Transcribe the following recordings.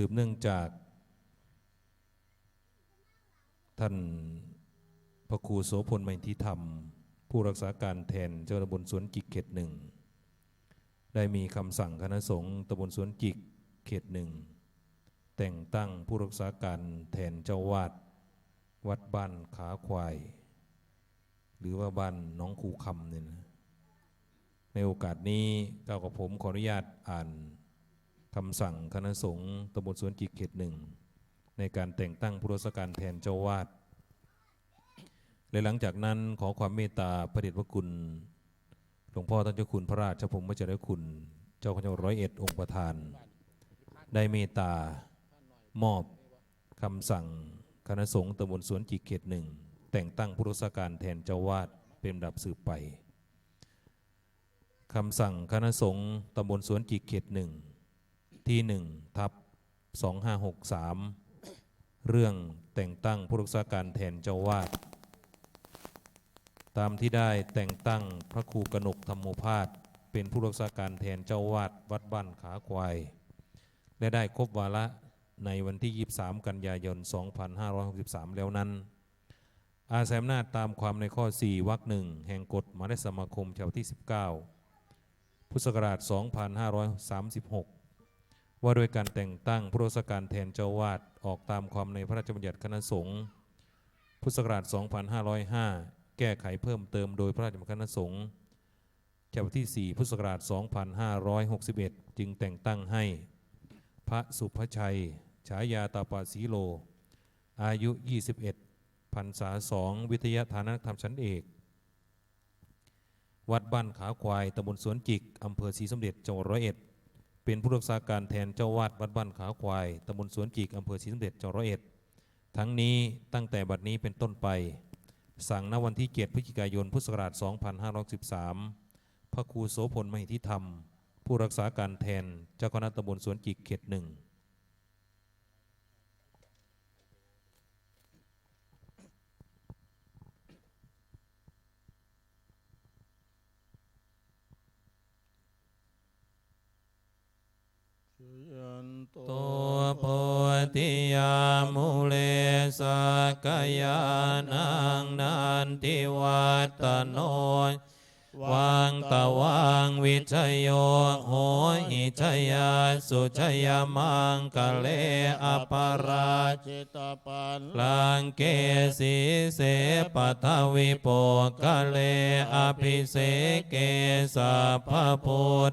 สืบเนื่องจาก ท่านพระครูโสพลไมทิธรรม ผู้รักษาการแทนเจ้าตำบลสวนจิกเขตหนึ่ง ได้มีคำสั่งคณะสงฆ์ตำบลสวนจิกเขตหนึ่ง แต่งตั้งผู้รักษาการแทนเจ้าวาดวัดบ้านขาควาย หรือว่าบ้านน้องคูคำเนี่ยนะในโอกาสนี้ก้ากับผมขออนุญาตอ่าน คำสั่งคณะสงฆ์ตำบลสวนจิกเขตหนึ่ง ในการแต่งตั้งผู้รักษาการแทนเจ้าวาด และหลังจากนั้นขอความเมตตาพระเดชพระคุณหลวงพ่อท่านเจ้าคุณพระราชพรหมเจริคุณ เจ้าคณะร้อยเอ็ดองค์ประธาน ได้เมตตามอบคำสั่งคณะสงฆ์ตำบลสวนจิกเขตหนึ่งแต่งตั้งผู้รักษาการแทนเจ้าวาดเป็นดับสืบไปคำสั่งคณะสงฆ์ตำบลสวนจิกเขตหนึ่ง ที่หนึ่งทับ2563เรื่องแต่งตั้งผู้รักษาการแทนเจ้าวาดตามที่ได้แต่งตั้งพระครูกนกธรรมโมพาสเป็นผู้รักษาการแทนเจ้าวาดวัดบ้านขาควาย และได้ครบวาระในวันที่ 23 กันยายน 2563 แล้วนั้น อาศัยอำนาจตามความในข้อ 4วรรคหนึ่งแห่งกฎหมายเสมาคมฉบับที่ 19 พุทธศักราช 2536 ว่าโดยการแต่งตั้งผู้รักษาการแทนเจ้าวาดออกตามความในพระราชบัญญัติคณะสงฆ์พุทธศักราช 2505 แก้ไขเพิ่มเติมโดยพระราชบัญญัติคณะสงฆ์ฉบับที่ 4 พุทธศักราช 2561 จึงแต่งตั้งให้ พระสุภชัย ฉายาตาปาสีโล อายุ 21พรรษาสองวิทยาฐานะธรรมชั้นเอก วัดบ้านขาควายตำบลสวนจิกอำเภอศรีสมเด็จจังหวัดร้อยเอ็ด เป็นผู้รักษาการแทนเจ้าวาดวัดบ้านขาควายตำบลสวนจิกอำเภอศรีสมเด็จจังหวัดร้อยเอ็ด ทั้งนี้ตั้งแต่บัดนี้เป็นต้นไป สั่งณวันที่7พฤศจิกายนพุทธศักราช 2513 พระครูโสพลมหิทธิธรรม ผู้รักษาการแทนเจ้าคณะตำบลสวนจิกเขตหนึ่ง ยันโตตัวโพธิยามุเลสกยานังนันทิวัตโน วังตะวังวิชโยโหหิชยาสุชยมังกะเลอปาราจิตาปันลังเกสีเสปัทวิโปกะเลอภิเสเกสัพพุทธ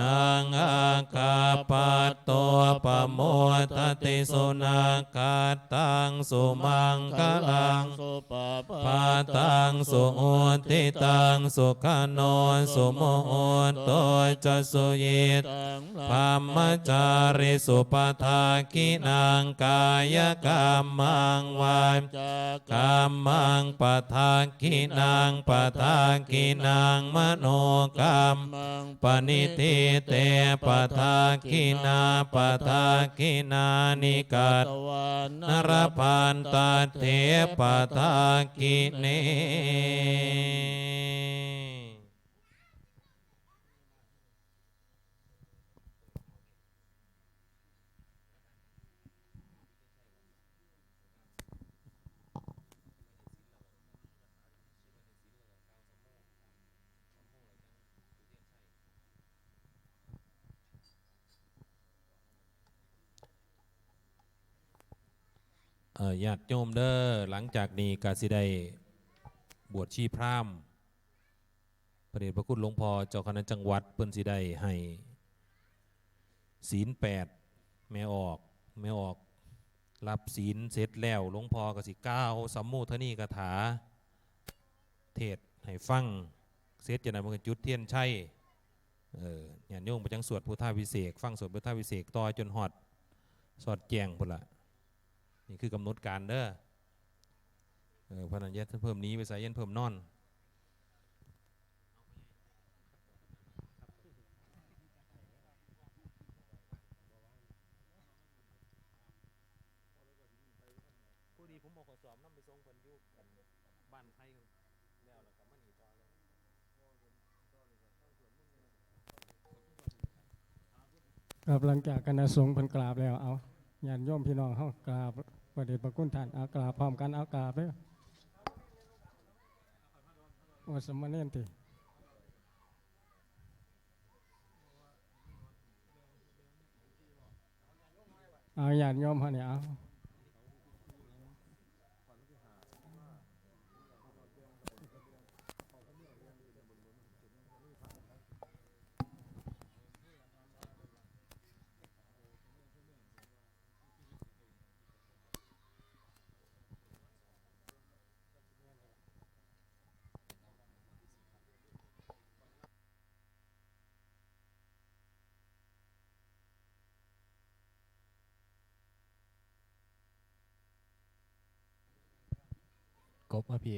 นางอากาปัตโตปโมทติสุนาคาตังสุมังคลังสุปปาตังสุอุติตังสุขโนสุโมโหโตจะสุยิตพามจาริสุปทากินางกายกรรมังวานจกรรมังปทากินางปทากินางมโนกรรมปณิทิเตปทาคินาปทาคินานิกัตวันรพันตเถปทาคิเน ญาติโยมเด้อหลังจากนี้กาสิได้บวชชีพราหมณ์พระเดชพระคุณหลวงพ่อเจ้าคณะจังหวัดเปิ้นสิได้ให้ศีลแปดแม่ออกแม่ออกรับศีลเสร็จแล้วหลวงพ่อกสิก้าวสัมโมทนีกถา เทศให้ฟังเสร็จจะนำมาจุดเทียนชัยเออญาติโยมไปจังสวดพุทธาวิเศษฟังสวดพุทธาวิเศษต่อจนหอด สอดแจงพุ่นละ นี่คือกำหนดการเด้อเออพนันยัดเพิ่มนี้ไปใส่ยันเพิ่มนอนผู้ดีผมบอกขอสอบน้ำไปส่งคนยุบ้านไทยแล้วแล้วก็มันอีต่อเลยกับหลังจากคณะสงฆ์พิ่นกราบแล้วเอาญาติโยมพี่น้องเฮากราบ พระเดชพระคุณท่านอากาบพร้อมกันอากาบเด้อโอ้สมณเณรติเอาญาติโยมฮะเนี่ยเอา กบอะพี่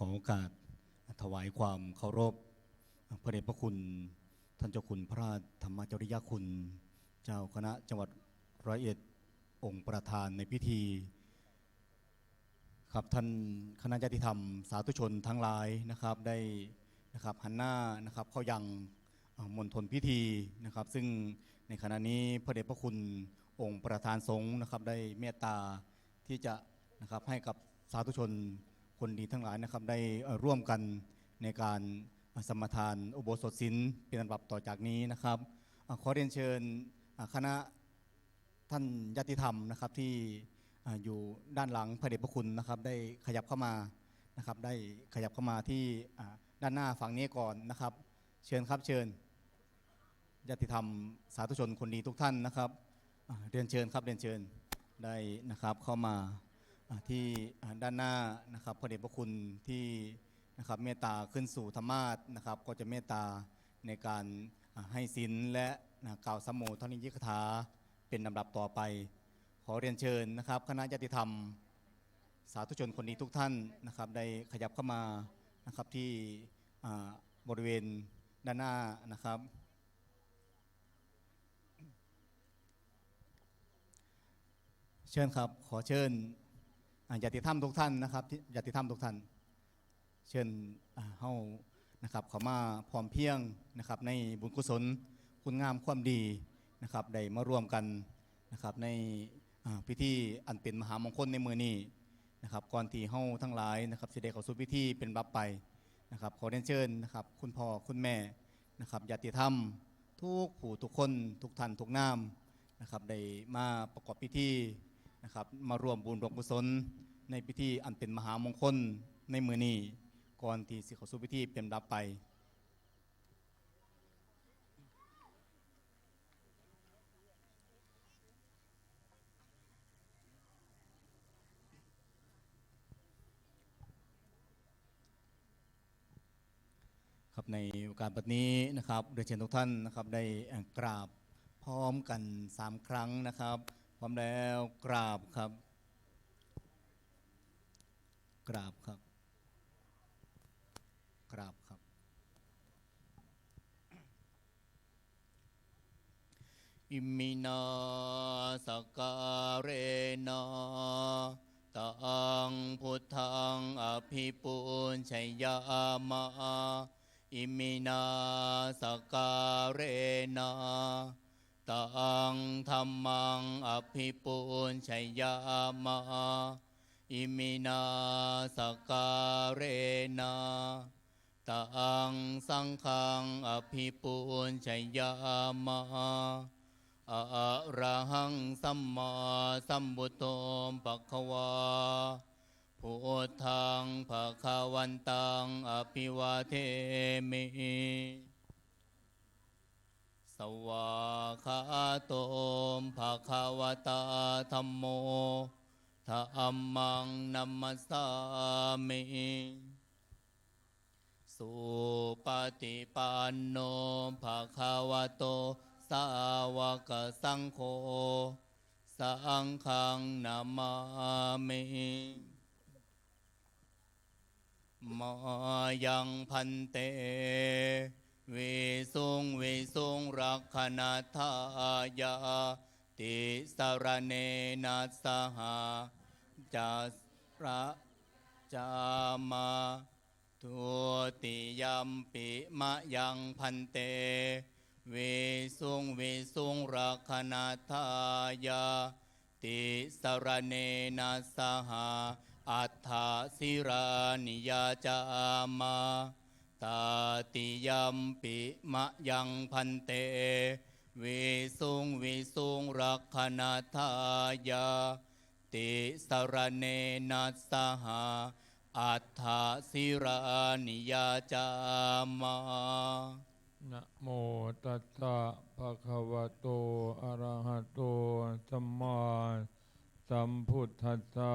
ขอโอกาสถวายความเคารพพระเดชพระคุณ ท่านเจ้าคุณพระราชธรรมจริยคุณ เจ้าคณะจังหวัดร้อยเอ็ดองค์ประธานในพิธี ครับท่านคณะญาติธรรม สาธุชนทั้งหลายนะครับได้นะครับหันหน้านะครับเข้ายังมณฑลพิธีนะครับ ซึ่งในขณะนี้พระเดชพระคุณองค์ประธานสงฆ์นะครับได้เมตตาที่จะนะครับให้กับสาธุชน คนดีทั้งหลายนะครับได้ร่วมกันในการสมทานอุโบสถศิลป์เป็นลำดับต่อจากนี้นะครับขอเรียนเชิญคณะท่านญาติธรรมนะครับที่อยู่ด้านหลังพระเดชพระคุณนะครับ ได้ขยับเข้ามานะครับได้ขยับเข้ามาที่ด้านหน้าฝั่งนี้ก่อนนะครับ เชิญครับเชิญญาติธรรมสาธุชนคนดีทุกท่านนะครับเรียนเชิญครับเรียนเชิญได้นะครับเข้ามา ที่ด้านหน้านะครับพระเดชพระคุณที่นะครับเมตตาขึ้นสู่ธรรมาสนะครับ ก็จะเมตตาในการให้ศีลและนะกล่าวสมโภชนิยิกถาเป็นลำดับต่อไป ขอเรียนเชิญนะครับ คณะญาติธรรม สาธุชนคนดีทุกท่านนะครับได้ขยับเข้ามานะครับที่บริเวณด้านหน้านะครับเชิญครับ ขอเชิญ ญาติธรรมทุกท่านนะครับที่ญาติธรรมทุกท่าน เชิญเฮานะครับเขามาพร้อมเพรียงนะครับ ในบุญกุศลคุณงามความดีนะครับได้มาร่วมกันนะครับในพิธีอันเป็นมหามงคลในมือนี้นะครับก่อนที่เฮาทั้งหลายนะครับสิได้เข้าสู่พิธีเป็นรับไปนะครับขอเรียนเชิญนะครับ คุณพ่อคุณแม่นะครับญาติธรรมทุกผู้ทุกคนทุกท่านทุกนามนะครับได้มาประกอบพิธี นะครับมาร่วมบุญรวมกุศลในพิธีอันเป็นมหามงคลในมือนี้ก่อนที่สิเขาสู่พิธีเป็นรับไปครับในโอกาสแบบนี้นะครับเรียนเชิญทุกท่านนะครับได้กราบพร้อมกันสามครั้งนะครับ พร้อมแล้วกราบครับ กราบครับ กราบครับ อิมินาสการเรนาตังพุทธังอภิปุญชยามะอิมินาสการเรนา ตังธรรมังอภิปุญชัยยามะอิมินาสการเรนาตังสังฆังอภิปุญชัยยามะอะระหังสัมมาสัมพุทโธปะคะวาพุทธังภะคะวันตังอภิวาเทมิ สวาคาโตมภะคะวตาธัมโมธัมมังนัมมัสสามิสุปฏิปันโนภะคะวะโต สาวกสังโฆสังฆังนามามิมายังพันเต วิสุงวิสุงรักขณทายาติสรเนนัสหาจัสระจามาทุติยัมปิมะยังพันเตเวสุงเวสุงรักขณทายาติสรเนนะสหาอัฏฐสิรานิยาจามา ตาติยัมปิมะยังพันเตเวสุงเวสุงรักขณาทายา ติสรเนนัสสหาอัฏฐสิรานิยาจามานะโมตัสสะภะคะวะโต อะระหะโต สัมมาสัมพุทธัสสะ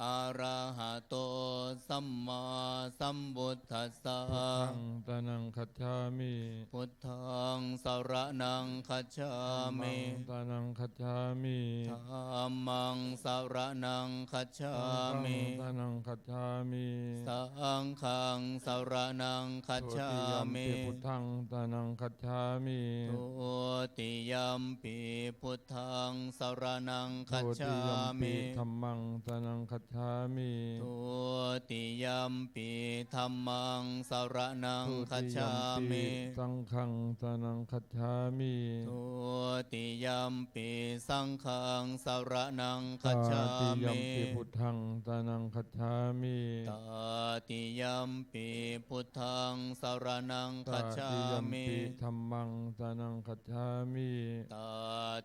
อะระหะโตสัมมาสัมพุทธัสสะพุทธังตานังคัจฉามิพุทธังสรณังคัจฉามิตานังคัจฉามิธัมมังสรณังคัจฉามิตานังคัจฉามิสังฆังสรณังคัจฉาทุติยมมิปิพุทธังตานังคัจฉามิทุติยมปีพุทธังสรณังคัจทุติฉายมปิมิธัมมังตานังคัจฉามิทุติยมปีธรรมังสรณังทุคัจติยฉามปิมิสังฆังตานังคัจฉามิทุติยมปีสังฆังสรณังคัจฉาตาติยมมิปิพุทธังตานังคัจฉามิตาติยมปีพุทธังสรณังตาคัจฉาติยมมิปิธัมมังตานังคัจฉามิตา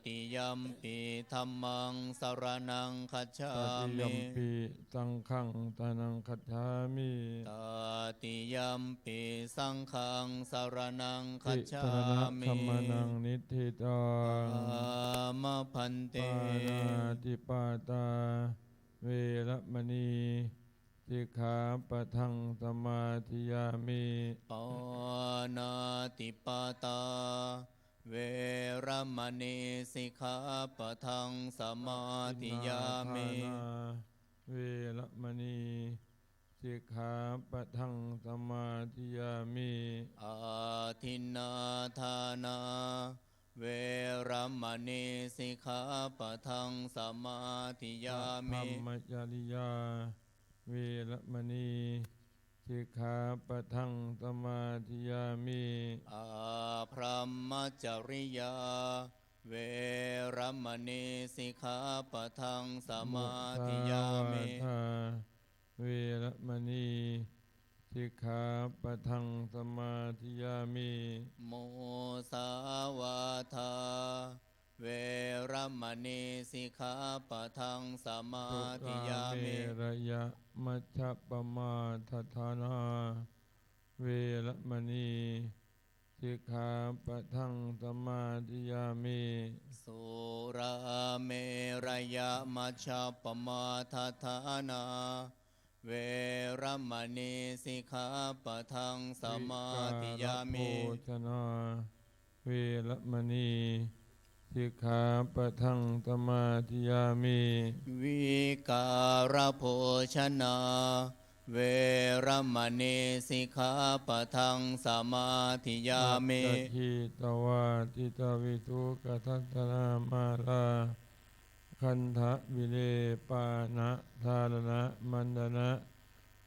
ติยมปีธรรมังสรณังคัจฉาตาติยมิมปิสังฆังตานังคัจฉามิตาติยมปีสังฆังสรณังคัจติฉาสรณะมิธรรมนังนิทิตังอามะพันเตปานาติปาตา เวรมณีสิกขาปะทังสมาธิยามิปานาติปาตา เวรมณีสิกขาปะทังสมาธิยามิอินนาทานา เวรมณีสิกขาปะทังสมาธิยามิอาทินนาทานา เวรมณีสิกขาปะทังสมาธิยาธรมิรมจริยา เวรมณีสิกขาปะทังสมาธิยามิอาพรหมจริยา เวรมณีสิกขาปะทังสมาธิยามิมุสาวาทาเวรมณีสิกขาปะทังสมาธิยามิโมสาวาทาเวรมณีสิกขาปะทังสมาธิยาเมมิระยะมัชฌปมาทัฏฐานา เวรมณี สิกขาปะทังสมาธิยามิสุราเมรยมัชฌปปมาทัฏฐานา เวรมณีสิกขาปะทังสมาธิยามิวิกาลโภชนาเวรมณีสิกขาปะทังสมาธิยามิ วิการโภชนา เวรมณีสิกขาปะทังสมาธิยามิอัตถิตวาทิตวิทุกทัตนามาลาคันทะวิเลปานะทารณะมันดนะ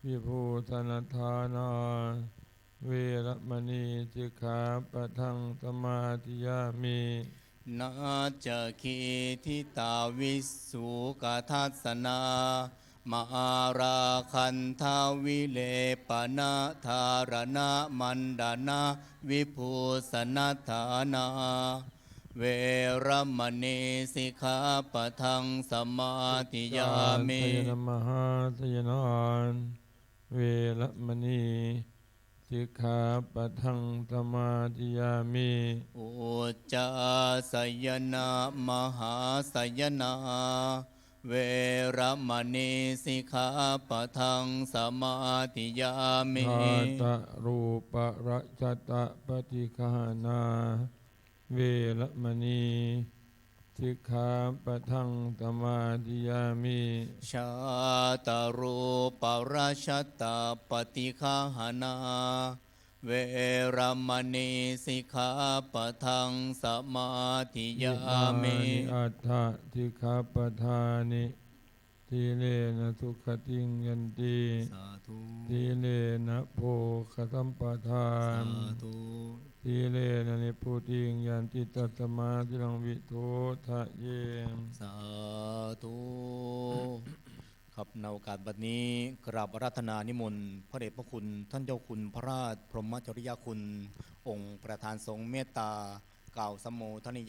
วิภูธนทานาเวรมณีสิกขาปะทังสมาธิยามินาจะคีทิตาวิสุกทัสนา มาราคันทาวิเลปนาธารณะมันดานาวิภูสนัฐานา เวรมณีสิกขาปะทังสมาธิยามิทยนมหาทยนานเวรมณีสิกขาปะทังสมาธิยามิอุจจาสยนะมหาสยนา เวรมณีสิกขาปะทังสมาธิยามิทาตะรูปะระชตะปฏิคหานา เวรมณีสิกขาปะทังสมาธิยามิชาตารูปราชตาปฏิคาหนา เวรมณีสิกขาปะทังสมาธิยามิอิมานิอัฏฐทิขาปทานิทีเลนะสุขติงยันติสาธุทีเลนะโพคสัมปทานสาธุทีเลนะนิพุติงยันติตัสมาธิลังวิโททะเยสาธุ ครับในโอกาสบัดนี้กราบอารัตนานิมนต์พระเดชพระคุณ ท่านเจ้าคุณพระราชพรหมจริยคุณ องค์ประธานทรงเมตตากล่าวสมโภชนิย